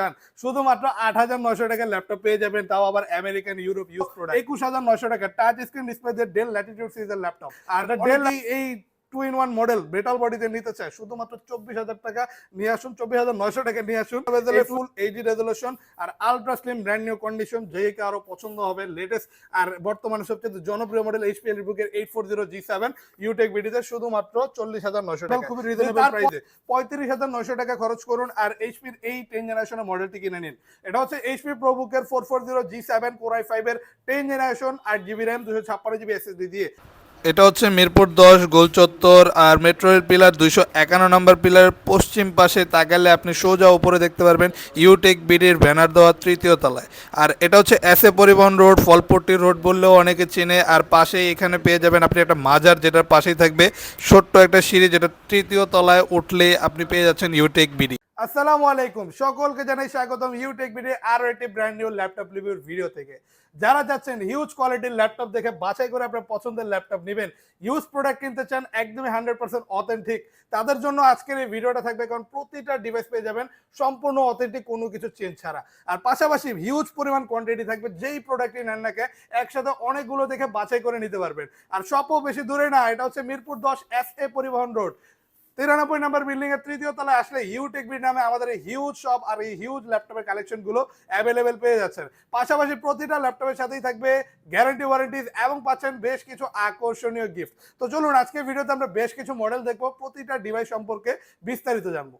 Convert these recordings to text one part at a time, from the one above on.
চান শুধুমাত্র আট হাজার নয়শো টাকার ল্যাপটপ পেয়ে যাবেন তাও আবার আমেরিকান ইউরোপ ইউজ প্রোডাক্ট একুশ হাজার নয়শো টাকা touch screen display Dell Latitude সিরিজের ল্যাপটপ। আর ডেল এই two in one model metal বডিতে নিতে চায়। শুধুমাত্র চব্বিশ হাজার টাকা। নিয়ে আসুন চব্বিশ হাজার নয়শো টাকা নিয়ে আসুন। ফুল এইচডি রেজলিউশন আর ultra slim brand new condition যে কারও পছন্দ হবে লেটেস্ট আর বর্তমানে সবচেয়ে জনপ্রিয় model HP এলিবুকের eight four zero G seven UTech বিডিতে শুধুমাত্র চল্লিশ হাজার নয়শো টাকা। খুবই রিজনেবল প্রাইসে পঁয়ত্রিশ হাজার নয়শো টাকা খরচ করুন আর এইচপির এই টেন জেনারেশনের মডেলটি কিনে নিন। এটা হচ্ছে HP প্রোবুকের four four zero G seven four I five এর টেন জেনারেশন আট জিবি র্যাম দুশো ছাপ্পান্ন জিবি এসএসডি দিয়ে। এটা হচ্ছে মিরপুর দশ, গোল চত্বর আর মেট্রো রেল পিলার দুইশো একান্ন নম্বর পিলারের পশ্চিম পাশে তাকালে আপনি সোজা উপরে দেখতে পারবেন ইউটেক বিডির ব্যানার দেওয়া তৃতীয় তলায়। আর এটা হচ্ছে এস এ পরিবহন রোড, ফলপট্টি রোড বললেও অনেকে চেনে। আর পাশেই এখানে পেয়ে যাবেন আপনি একটা মাজার যেটার পাশেই থাকবে। ছোট্ট একটা সিঁড়ি যেটা তৃতীয় তলায় উঠলে আপনি পেয়ে যাচ্ছেন ইউটেক বিডি। আসসালামু আলাইকুম। সকলকে জানাই স্বাগতম ইউটেক ভিডিও আরও একটি ব্র্যান্ড নিউ ল্যাপটপ রিভিউর ভিডিও থেকে। যারা যাচ্ছেন হিউজ কোয়ালিটির ল্যাপটপ দেখে বাছাই করে আপনার পছন্দের ল্যাপটপ নেবেন ইউজ প্রোডাক্ট কিনতে চান, একদমই হান্ড্রেড পার্সেন্ট অথেন্টিক তাদের জন্য আজকের এই ভিডিওটা থাকবে, কারণ প্রতিটা ডিভাইস পেয়ে যাবেন, সম্পূর্ণ অথেন্টিক কোনো কিছু চেঞ্জ ছাড়া। আর পাশাপাশি হিউজ পরিমাণ কোয়ান্টিটি থাকবে, যেই প্রোডাক্টই নেন নাকে একসাথে অনেকগুলো দেখে বাছাই করে নিতে পারবেন। আর সবও বেশি দূরে না, এটা হচ্ছে মিরপুর দশ এস এ পরিবহন রোড তিরানব্বই নম্বর বিল্ডিং এর তৃতীয় তলায় আসলে ইউটেক বিড নামে আমাদের এই হিউজ শপ আর এই হিউজ ল্যাপটপের কালেকশনগুলো অ্যাভেলেবেল পেয়ে যাচ্ছেন। পাশাপাশি প্রতিটা ল্যাপটপের সাথেই থাকবে গ্যারান্টি ওয়ারেন্টিজ এবং পাচ্ছেন বেশ কিছু আকর্ষণীয় গিফট তো চলুন আজকে ভিডিওতে আমরা বেশ কিছু মডেল দেখব, প্রতিটা ডিভাইস সম্পর্কে বিস্তারিত জানব।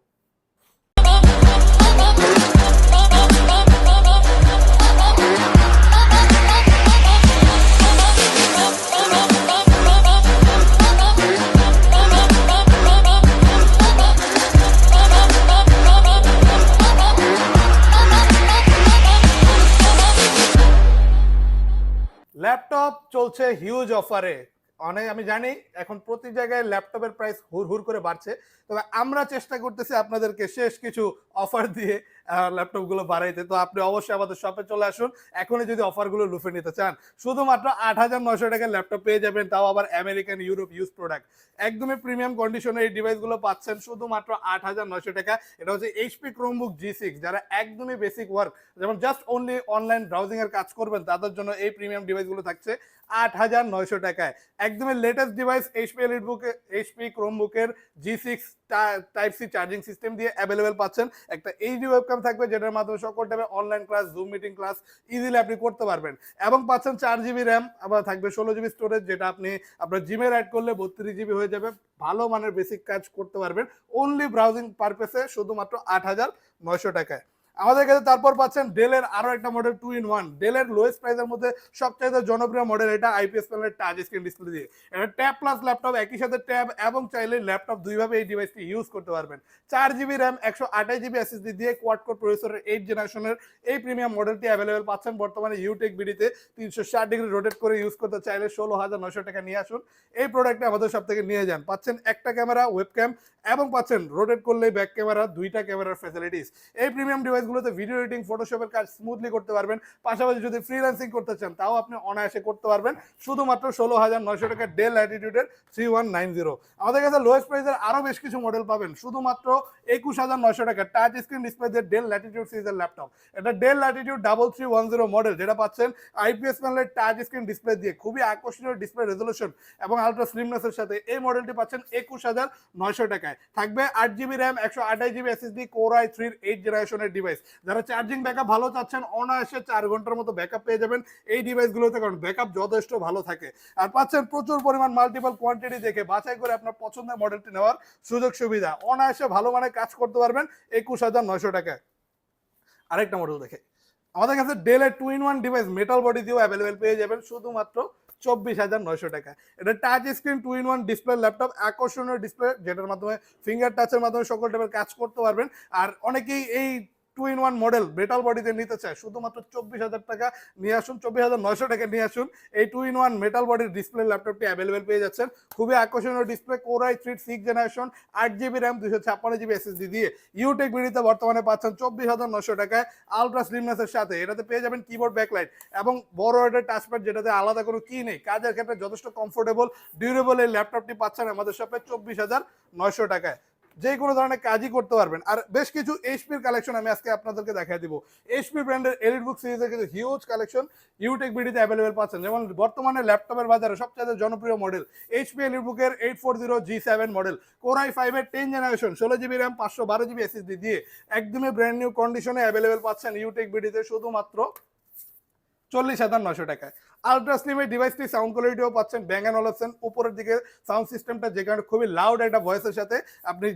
ল্যাপটপ চলছে হিউজ অফারে অনেক, আমি জানি, এখন প্রতি জায়গায় ল্যাপটপের প্রাইস হুর হুর করে বাড়ছে। তবে আমরা চেষ্টা করতেছি আপনাদেরকে শেষ কিছু অফার দিয়ে ল্যাপটপগুলো বাড়াইতে। তো আপনি অবশ্যই আমাদের শপে চলে আসুন। এখনই যদি অফারগুলো লুফে নিতে চান, শুধুমাত্র আট হাজার নয়শো টাকার ল্যাপটপ পেয়ে যাবেন, তাও আবার আমেরিকান ইউরোপ ইউজ প্রোডাক্ট একদমই প্রিমিয়াম কন্ডিশনে এই ডিভাইসগুলো পাচ্ছেন শুধুমাত্র আট হাজার নয়শো টাকা। এটা হচ্ছে এইচপি ক্রোমবুক জি সিক্স যারা একদমই বেসিক ওয়ার্ক যেমন জাস্ট অনলি অনলাইন ব্রাউজিং এর কাজ করবেন, তাদের জন্য এই প্রিমিয়াম ডিভাইসগুলো থাকছে আট হাজার নয়শো টাকায়। একদমই লেটেস্ট ডিভাইস এইচপি এলিট বুকে HP ক্রোমবুকের G six type C charging system দিয়ে অ্যাভেলেবেল পাচ্ছেন। একটা এইচডি ওয়েবকাম থাকবে, যেটার মাধ্যমে সকল টাইমে online class Zoom meeting class easily আপনি করতে পারবেন। এবং পাচ্ছেন চার জিবি র্যাম আবার থাকবে ষোলো জিবি স্টোরেজ যেটা আপনি আপনার জিমের অ্যাড করলে বত্রিশ জিবি হয়ে যাবে। ভালো মানের বেসিক কাজ করতে পারবেন। অনলি ব্রাউজিং পারপাসে শুধুমাত্র আট হাজার নয়শো টাকায়। আমাদের কাছে তারপর পাচ্ছেন ডেলের আরও একটা মডেল টু ইন ওয়ান ডেলের লোয়েস্ট প্রাইসের মধ্যে সবচাইতে জনপ্রিয় মডেল এটা আইপিএস প্যানেলের টাচ স্ক্রিন ডিসপ্লে দিয়ে। এটা ট্যাব প্লাস ল্যাপটপ একই সাথে ট্যাব এবং চাইলে ল্যাপটপ দুইভাবে এই ডিভাইসটি ইউজ করতে পারবেন। চার জিবি র্যাম একশো আঠাশ জিবি এসএসডি দিয়ে কোয়াড কোড প্রসেসরের এইট জেনারেশনের এই প্রিমিয়াম মডেলটি অ্যাভেলেবেল পাচ্ছেন বর্তমানে ইউটেক বিডিতে তিনশো ষাট ডিগ্রি রোটেট করে ইউজ করতে চাইলে ষোলো হাজার নয়শো টাকা নিয়ে আসুন। এই প্রোডাক্টটা আমাদের সব থেকে নিয়ে যান। পাচ্ছেন একটা ক্যামেরা ওয়েব ক্যাম এবং পাচ্ছেন রোটেট করলে ব্যাক ক্যামেরা দুইটা ক্যামেরার ফ্যাসিলিটিস এই প্রিমিয়াম ডিভাইসগুলোতে ভিডিও এডিটিং ফটোশপের কাজ স্মুথলি করতে পারবেন। পাশাপাশি যদি ফ্রিল্যান্সিং করতে চান, তাও আপনি অনায়াসে করতে পারবেন। শুধুমাত্র ষোলো হাজার নয়শো টাকা ডেল অ্যাটিটিউডের থ্রি ওয়ান নাইন জিরো আমাদের কাছে লোয়েস্ট প্রাইসের আরও বেশ কিছু মডেল পাবেন। শুধুমাত্র একুশ হাজার নয়শো টাকা touch screen display Dell Latitude সিরিজের ল্যাপটপ এটা Dell Latitude double three one zero model যেটা পাচ্ছেন আইপিএস প্যানেলের টাচ স্ক্রিন ডিসপ্লে দিয়ে। খুবই আকর্ষণীয় ডিসপ্লে রেজলিউশন এবং আলট্রা স্লিমনেসের সাথে। এই মডেলটি পাচ্ছেন একুশ হাজার নয়শো টাকায়। থাকবে আট জিবি র্যাম একশো আঠাশ জিবি এসএসডি কোর আই থ্রির এইট জেনারেশনের ডিভাইস যারা চার্জিং ব্যাকআপ ভালো চাচ্ছেন, অনায়াসে চার ঘণ্টার মতো ব্যাকআপ পেয়ে যাবেন এই ডিভাইসগুলোতে কারণ ব্যাকআপ যথেষ্ট ভালো থাকে। আর পাচ্ছেন প্রচুর পরিমাণ মাল্টিপল কোয়ান্টিটি দেখে বাছাই করে আপনার পছন্দের মডেলটি নেওয়ার সুযোগ সুবিধা। অনায়াসে ভালো মানে কাজ করতে পারবেন একুশ হাজার নয়শো টাকায়। আরেকটা মডেল দেখে। আমাদের কাছে ডেলের two in one device metal body দিয়েও অ্যাভেলেবেল পেয়ে যাবেন শুধুমাত্র চব্বিশ হাজার নয়শো টাকা এটা touch screen two in one display laptop আকর্ষণীয় ডিসপ্লে যেটার মাধ্যমে ফিঙ্গার টাচের মাধ্যমে সকল টাইপের কাজ করতে পারবেন। আর অনেকেই এই two in one model metal বডিতে নিতে চায়, শুধুমাত্র চব্বিশ হাজার টাকা। নিয়ে আসুন, চব্বিশ হাজার নয়শো টাকা নিয়ে আসুন। এই টু ইন ওয়ান মেটাল বডির ডিসপ্লে ল্যাপটপটি অ্যাভেলেবেল পেয়ে যাচ্ছেন। খুবই আকর্ষণীয় display core i three six generation আট জিবি র্যাম দুশো ছাপ্পান্ন জিবি এসএসডি দিয়ে। ইউটেক বিডিতে বর্তমানে পাচ্ছেন চব্বিশ হাজার নয়শো টাকায়। আলট্রা স্লিমনেসের সাথে এটাতে পেয়ে যাবেন কিবোর্ড ব্যাকলাইট এবং বড় একটা টাচপ্যাড যেটাতে আলাদা কোনো কি নেই। কাজের ক্ষেত্রে যথেষ্ট কমফোর্টেবল ডিউরেবল এই ল্যাপটপটি পাচ্ছেন আমাদের শপে চব্বিশ হাজার নয়শো টাকায়। যে কোনো ধরনের কাজই করতে পারবেন। আর বেশ কিছু এইচপির কালেকশন আমি আজকে আপনাদেরকে দেখাই দিব। এইচপি ব্র্যান্ডের এলিট বুক সিরিজের কিন্তু হিউজ কালেকশন ইউটেক বিডিতে অ্যাভেলেবেল পাচ্ছেন। যেমন বর্তমানে ল্যাপটপের বাজারে সবচেয়ে জনপ্রিয় মডেল এইচপি এলিট বুকের eight four zero G seven model core i ফাইভের টেন জেনারেশন ষোলো জিবি র্যাম পাঁচশো বারো জিবি এসএসডি দিয়ে একদমই ব্র্যান্ড নিউ কন্ডিশনে অ্যাভেলেবেল পাচ্ছেন ইউটেক বিডিতে শুধুমাত্র চল্লিশ হাজার নশো টাকায়। আলট্রা স্লিমের ডিভাইসটি সাউন্ড কোয়ালিটিও পাচ্ছেন ব্যাঙ্গ অ্যান্ড অলাপসেন উপরের দিকে সাউন্ড সিস্টেমটা যেখানে খুবই লাউড একটা ভয়েসের সাথে আপনি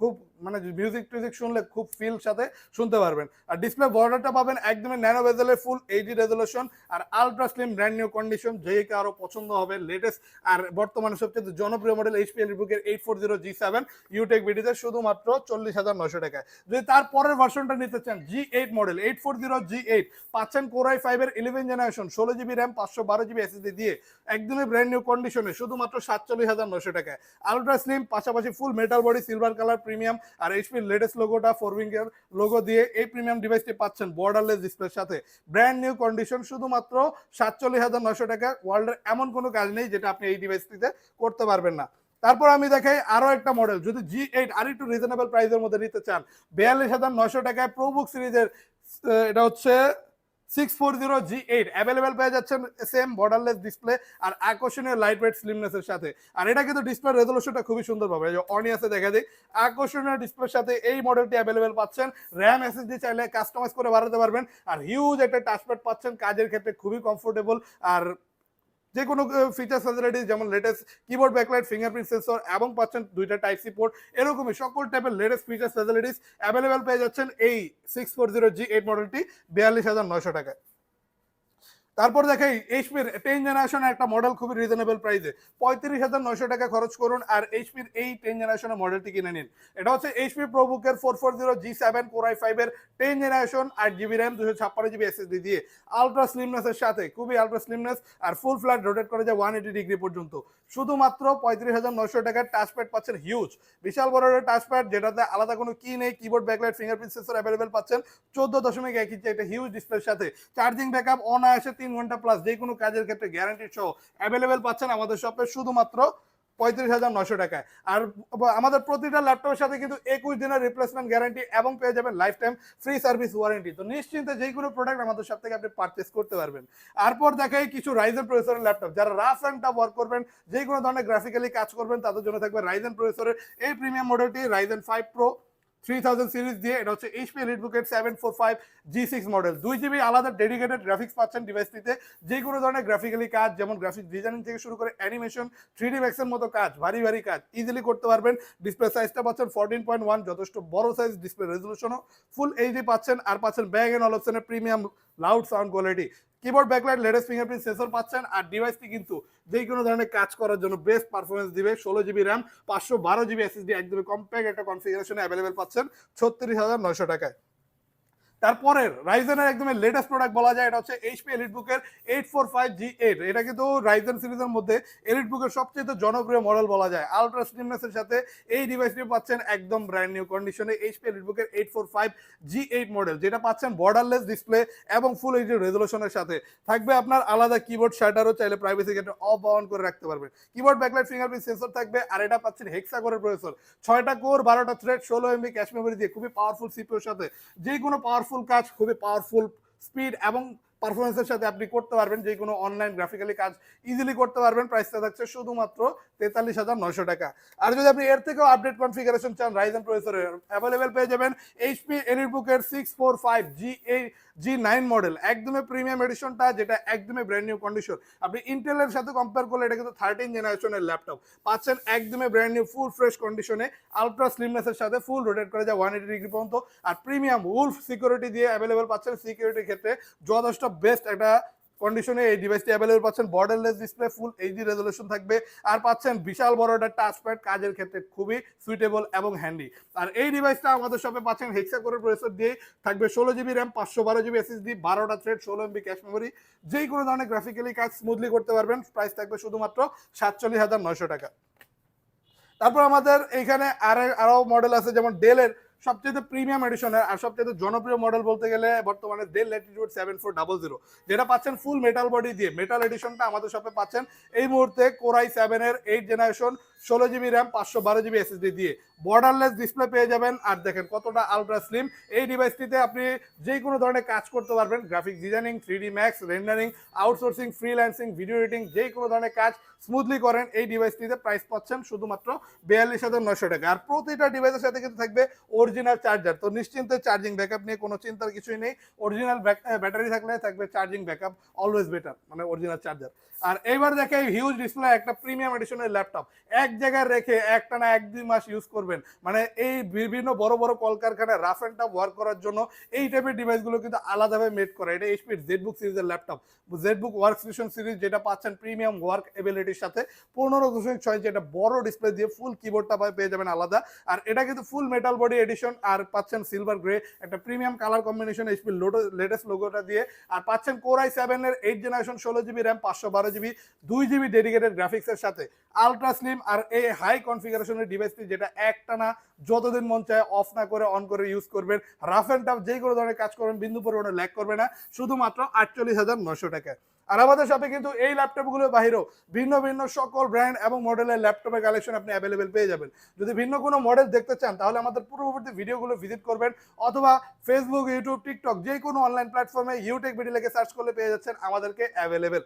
খুব মানে মিউজিক টিউজিক শুনলে খুব ফিল সাথে শুনতে পারবেন। আর ডিসপ্লে বর্ডারটা পাবেন একদমই ন্যানো বেজেলের ফুল এইচডি রেজলিউশন আর ultra slim brand new condition যে কারও পছন্দ হবে লেটেস্ট আর বর্তমানে সবচেয়ে জনপ্রিয় মডেল এইচপিএল বুকের eight four zero G seven UTech বিডিতে শুধুমাত্র চল্লিশ হাজার নশো টাকায় যদি তার পরের ভার্সনটা নিতে চান G eight model eight four zero G eight পাচ্ছেন কোরাই ফাইভের ইলেভেন জেনারেশন ষোলো জিবি র্যাম পাঁচশো বারো জিবি এসএসডি দিয়ে একদমই ব্র্যান্ড নিউ কন্ডিশনে শুধুমাত্র সাতচল্লিশ হাজার নশো টাকায়। আলট্রা স্লিম পাশাপাশি full metal body silver colour premium আর এইচপির লেটেস্ট লোগোটা ফোর উইঙ্গের লোগো দিয়ে এই প্রিমিয়াম ডিভাইসটি পাচ্ছেন বর্ডারলেস ডিসপ্লের সাথে। ব্র্যান্ড নিউ কন্ডিশন শুধুমাত্র সাতচল্লিশ হাজার নশো টাকা ওয়ার্ল্ডের এমন কোনো কাজ নেই যেটা আপনি এই ডিভাইসটিতে করতে পারবেন না। তারপর আমি দেখাই আরও একটা মডেল যদি জি এইট আর একটু রিজনেবল প্রাইসের মধ্যে নিতে চান, বিয়াল্লিশ হাজার নশো টাকায় প্রোবুক সিরিজের এটা হচ্ছে six four zero G eight available পেয়ে যাচ্ছেন সেম বর্ডারলেস ডিসপ্লে আর আকর্ষণীয় লাইট ওয়েট স্লিমনেসের সাথে। আর এটা কিন্তু ডিসপ্লে রেজলিউশনটা খুবই সুন্দর পাবে। অনিয়াসে দেখা দিই আকর্ষণীয় ডিসপ্লের সাথে এই মডেলটি অ্যাভেলেবেল পাচ্ছেন। র্যাম এসএসডি চাইলে কাস্টমাইজ করে বাড়াতে পারবেন। আর হিউজ একটা টাচপ্যাড পাচ্ছেন। কাজের ক্ষেত্রে খুবই কমফোর্টেবল আর যে কোনো ফিচার ফ্যাসিলিটিস যেমন latest keyboard backlight fingerprint sensor এবং পাচ্ছেন দুইটা টাইপ সি পোর্ট এরকমই সকল টাইপের লেটেস্ট ফিচার ফ্যাসিলিটিস অ্যাভেলেবেল পেয়ে যাচ্ছেন এই six four zero G eight মডেলটি বিয়াল্লিশ হাজার নয়শো টাকায়। তারপর দেখাই এইচপির টেন জেনারেশন একটা মডেল খুবই রিজনেবল প্রাইসে পঁয়ত্রিশ হাজার নয়শো টাকা খরচ করুন আর এইচপির এই টেন জেনারেশনের মডেলটি কিনে নিন। এটা হচ্ছে HP প্রোবুকের four four zero G seven core i ফাইভের টেন জেনারেশন আট জিবি র্যাম দুশো ছাপ্পান্ন জিবি এসএসডি দিয়ে। আলট্রা স্লিমনেসের সাথে, খুবই আলট্রা স্লিমনেস আর ফুল ফ্ল্যাট রোটেট করে যায় ওয়ান এইটি ডিগ্রি পর্যন্ত। শুধুমাত্র পঁয়ত্রিশ হাজার নয়শো টাকার টাচপ্যাড পাচ্ছেন হিউজ বিশাল বড় টাচপ্যাড যেটাতে আলাদা কোনো কি নেই keyboard backlight fingerprint sensor available পাচ্ছেন। চোদ্দ দশমিক এক ইঞ্চি একটা হিউজ ডিসপ্লের সাথে। চার্জিং ব্যাকআপ অনায়াসে তিন ঘণ্টা প্লাস যে কোনো কাজের ক্ষেত্রে গ্যারান্টি সহ অ্যাভেলেবেল পাচ্ছেন আমাদের শপে শুধুমাত্র পঁয়ত্রিশ হাজার নশো টাকায়। আর আমাদের প্রতিটা ল্যাপটপের সাথে কিন্তু একুশ দিনের রিপ্লেসমেন্ট গ্যারান্টি এবং পেয়ে যাবেন life time free service warranty তো নিশ্চিন্তে যে কোনো প্রোডাক্ট আমাদের সব থেকে আপনি পারচেস করতে পারবেন। তারপর দেখাই কিছু রাইজেন প্রসেসরের ল্যাপটপ যারা রাফ অ্যান্ড টাফ ওয়ার্ক করবেন, যে কোনো ধরনের গ্রাফিক্যালি কাজ করবেন, তাদের জন্য থাকবে রাইজেন প্রসেসরের এই প্রিমিয়াম মডেলটি Ryzen five pro three thousand series দিয়ে, এটা হচ্ছে HP five G six model দুই জিবি আলাদা ডেডিকেটেড গ্রাফিক্স পাচ্ছেন ডিভাইসটিতে যে কোনো ধরনের গ্রাফিক্যালি কাজ, যেমন গ্রাফিক্স ডিজাইনিং থেকে শুরু করে অ্যানিমেশন থ্রি ডি ম্যাক্সের মতো কাজ, ভারী ভারী কাজ ইজিলি করতে পারবেন। ডিসপ্লে সাইজটা পাচ্ছেন ফোরটিন পয়েন্ট ওয়ান যথেষ্ট বড় সাইজ ডিসপ্লে রেজলিউশনও ফুল এইচডি পাচ্ছেন, আর পাচ্ছেন bag and অলপশনের premium loud sound quality keyboard backlight latest fingerprint sensor পাচ্ছেন আর ডিভাইসটি কিন্তু যে কোনো ধরনের কাজ করার জন্য বেস্ট পারফরমেন্স দিবে। ষোলো জিবি র্যাম পাঁচশো বারো জিবি এসএসডি একদমই কম্প্যাক্ট একটা কনফিগারেশনে অ্যাভেলেবেল পাচ্ছেন ছত্রিশ হাজার নয়শো টাকায়। তারপরের রাইজেনের একদমই লেটেস্ট প্রোডাক্ট বলা যায়, এটা হচ্ছে এইচপি এলিট বুকের eight four five G eight এটা কিন্তু রাইজেন সিরিজের মধ্যে এলিট বুকের সবচেয়ে জনপ্রিয় মডেল বলা যায়। আলট্রা স্লিমনেসের সাথে এই ডিভাইসটি পাচ্ছেন একদম ব্র্যান্ড নিউ কন্ডিশনে এইচপি এলিট বুকের eight four five G eight model যেটা পাচ্ছেন বর্ডারলেস ডিসপ্লে এবং ফুল এইচডি রেজলিউশনের সাথে। থাকবে আপনার আলাদা কিবোর্ড শাটারও চাইলে প্রাইভেসি ক্ষেত্রে অফ অন করে রাখতে পারবেন। কিবোর্ড ব্যাকলাইট ফিঙ্গারপ্রিন্ট সেন্সর থাকবে, আর এটা পাচ্ছেন হেক্সা করে প্রসেসর ছয়টা কোর বারোটা থ্রেড ষোলো এমবি ক্যাশ মেমোরি দিয়ে খুবই পাওয়ারফুল সিপিওর সাথে। যে কোনো পাওয়ারফুল কাজ খুবই পাওয়ারফুল স্পিড এবং পারফরমেন্সের সাথে আপনি করতে পারবেন, যে কোনো অনলাইন গ্রাফিক্যালি কাজ ইজিলি করতে পারবেন। প্রাইসটা থাকছে শুধুমাত্র তেতাল্লিশ হাজার নয়শো টাকা। আর যদি আপনি এর থেকেও আপডেট কনফিগারেশন চান রাইজেন প্রসেসরের অ্যাভেলেবেল পেয়ে যাবেন এইচপি এলিট বুকের সিক্স ফোর ফাইভ জি এই জি নাইন মডেল একদমই প্রিমিয়াম এডিশনটা যেটা একদমই ব্র্যান্ড নিউ কন্ডিশন আপনি ইন্টেলের সাথে কম্পেয়ার করলে এটা কিন্তু থার্টিন জেনারেশনের ল্যাপটপ পাচ্ছেন একদমই ব্র্যান্ড নিউ ফুল ফ্রেশ কন্ডিশনে আলট্রা স্লিমনেসের সাথে ফুল রোটেট করে যায় ওয়ান এইটি ডিগ্রি পর্যন্ত। আর প্রিমিয়াম উলফ সিকিউরিটি দিয়ে অ্যাভেলেবেল পাচ্ছেন সিকিউরিটির ক্ষেত্রে যথেষ্ট বেস্ট একটা কন্ডিশনে এই ডিভাইসটি অ্যাভেলেবল পাচ্ছেন। Borderless display full HD resolution থাকবে। আর পাচ্ছেন বিশাল বড় একটা টাচপ্যাড কাজের ক্ষেত্রে খুবই সুইটেবল এবং হ্যান্ডি আর এই ডিভাইসটা আমাদের শপে পাচ্ছেন হেক্সা করে প্রসেসর দিয়ে। থাকবে ষোলো জিবি র্যাম পাঁচশো বারো জিবি এসএসডি বারোটা থ্রেড ষোলো এমবি ক্যাশ মেমোরি যেই কোনো ধরনের গ্রাফিক্যালি কাজ স্মুথলি করতে পারবেন। প্রাইস থাকবে শুধুমাত্র সাতচল্লিশ হাজার নয়শো টাকা। তারপর আমাদের এইখানে আর, আরও মডেল আছে, যেমন ডেলের সবচেয়ে প্রিমিয়াম এডিশনের আর সবচেয়ে জনপ্রিয় মডেল বলতে গেলে বর্তমানে Dell Latitude seven four double zero যেটা পাচ্ছেন ফুল মেটাল বডি দিয়ে। মেটাল এডিশনটা আমাদের শপে পাচ্ছেন এই মুহূর্তে কোরাই সেভেনের এইট জেনারেশন ষোলো জিবি র্যাম পাঁচশো বারো জিবি এসএসডি দিয়ে। বর্ডারলেস ডিসপ্লে পেয়ে যাবেন। আর দেখেন কতটা আলট্রা স্লিম এই ডিভাইসটিতে আপনি যে কোনো ধরনের কাজ করতে পারবেন। Graphic designing three D max rendering outsourcing freelancing video editing যে কোনো ধরনের কাজ স্মুথলি করেন। এই ডিভাইসটিতে প্রাইস পাচ্ছেন শুধুমাত্র বিয়াল্লিশ হাজার নশো টাকা। আর প্রতিটা ডিভাইসের সাথে কিন্তু থাকবে অরিজিনাল চার্জার তো নিশ্চিন্তে চার্জিং ব্যাকআপ নিয়ে কোনো চিন্তার কিছুই নেই। অরিজিনাল ব্যাটারি থাকলে থাকবে চার্জিং ব্যাকআপ অলওয়েজ বেটার মানে অরিজিনাল চার্জার আর এইবার দেখে হিউজ ডিসপ্লে একটা প্রিমিয়াম এডিশনের ল্যাপটপ এক জায়গায় রেখে একটা না এক দুই মাস ইউজ করবেন। মানে এই বিভিন্ন বড় বড় কলকারখানায় রাফ অ্যান্ড টাফ ওয়ার্ক করার জন্য এই টাইপের ডিভাইসগুলো কিন্তু আলাদাভাবে মেড করা। এটা এইচপির জেডবুক সিরিজের laptop ZBook work station series যেটা পাচ্ছেন প্রিমিয়াম ওয়ার্ক এবিলিটির সাথে, পনেরো দশমিক ছয়, যেটা বড় ডিসপ্লে দিয়ে ফুল কিবোর্ডটা পেয়ে যাবেন আলাদা। আর এটা কিন্তু ফুল মেটাল বডি এডিশন আর পাচ্ছেন সিলভার গ্রে একটা premium colour combination HP latest লোগোটা দিয়ে। আর পাচ্ছেন কোরাই সেভেনের এইট জেনারেশন ষোলো জিবি র্যাম পাঁচশো বারো জিবি দুই জিবি ডেডিকেটেড গ্রাফিক্সের সাথে। আলট্রা স্লিম আর এই হাই কনফিগারেশনের ডিভাইসটি যেটা একটানা যতদিন মন চায় অফ না করে অন করে ইউজ করবেন। রাফ অ্যান্ড টাফ যে কোনো ধরনের কাজ করবেন, বিন্দু পরিমাণে ল্যাক করবে না। শুধুমাত্র আটচল্লিশ হাজার নশো টাকায়। আর আমাদের শপে কিন্তু এই ল্যাপটপগুলো বাহিরেও ভিন্ন ভিন্ন সকল ব্র্যান্ড এবং মডেলের ল্যাপটপের কালেকশন আপনি অ্যাভেলেবেল পেয়ে যাবেন। যদি ভিন্ন কোনো মডেল দেখতে চান, তাহলে আমাদের পূর্ববর্তী ভিডিওগুলো ভিজিট করবেন অথবা ফেসবুক ইউটিউব টিকটক যে কোনো অনলাইন প্ল্যাটফর্মে ইউটেক ভিডিও লেগে সার্চ করলে পেয়ে যাচ্ছেন আমাদেরকে অ্যাভেলেবেল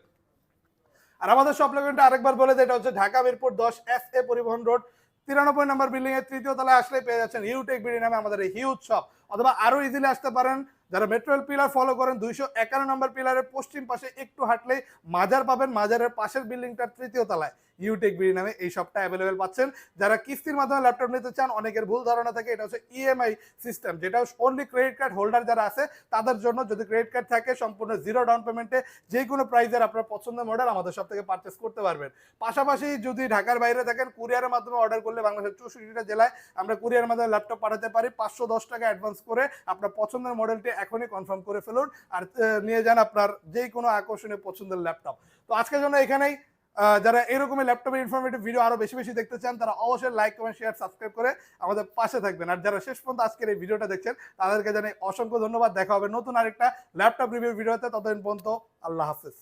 আর আমাদের সব লোকেশনটা আরেকবার বলে দেয় এটা হচ্ছে ঢাকা মিরপুর দশ এস এ পরিবহন রোড। তিরানব্বই নম্বর বিল্ডিং এর তৃতীয় তলায় আসলে পেয়ে যাচ্ছেন ইউটেক বিডি নামে আমাদের হিউজ শপ অথবা আরও ইজিলি আসতে পারেন। যারা মেট্রোয়েল পিলার ফলো করেন, দুইশো একান্ন নম্বর পিলারের পশ্চিম পাশে একটু হাঁটলেই মাজার পাবেন। মাজারের পাশের বিল্ডিংটার তৃতীয় তলায়। ইউটেক বিডি নামে এই শপটা অ্যাভেলেবেল পাচ্ছেন। যারা কিস্তির মাধ্যমে ল্যাপটপ নিতে চান, অনেকের ভুল ধারণা থাকে, এটা হচ্ছে ইএমআই সিস্টেম যেটা অনলি ক্রেডিট কার্ড হোল্ডার যারা আছে, তাদের জন্য যদি ক্রেডিট কার্ড থাকে, সম্পূর্ণ জিরো ডাউন পেমেন্টে যে কোনো প্রাইজের আপনার পছন্দের মডেল আমাদের সব থেকে পারচেস করতে পারবেন। পাশাপাশি যদি ঢাকার বাইরে থাকেন কুরিয়ারের মাধ্যমে অর্ডার করলে বাংলাদেশের চৌষট্টিটা জেলায় আমরা কুরিয়ারের মাধ্যমে ল্যাপটপ পাঠাতে পারি। পাঁচশো দশ টাকা অ্যাডভান্স করে আপনার পছন্দের মডেলটি এখনই কনফার্ম করে ফেলুন। আর নিয়ে যান আপনার যে কোনো আকর্ষণীয় পছন্দের ল্যাপটপ তো আজকের জন্য এখানেই যারা এরকমের ল্যাপটপের ইনফরমেটিভ ভিডিও আরও বেশি বেশি দেখতে চান, তারা অবশ্যই লাইক কমেন্ট শেয়ার সাবস্ক্রাইব করে আমাদের পাশে থাকবেন। আর যারা শেষ পর্যন্ত আজকের এই ভিডিওটা দেখছেন, তাদেরকে জানাই অসংখ্য ধন্যবাদ। দেখা হবে নতুন আরেকটা ল্যাপটপ রিভিউ ভিডিওতে ততদিন পর্যন্ত আল্লাহ হাফেজ।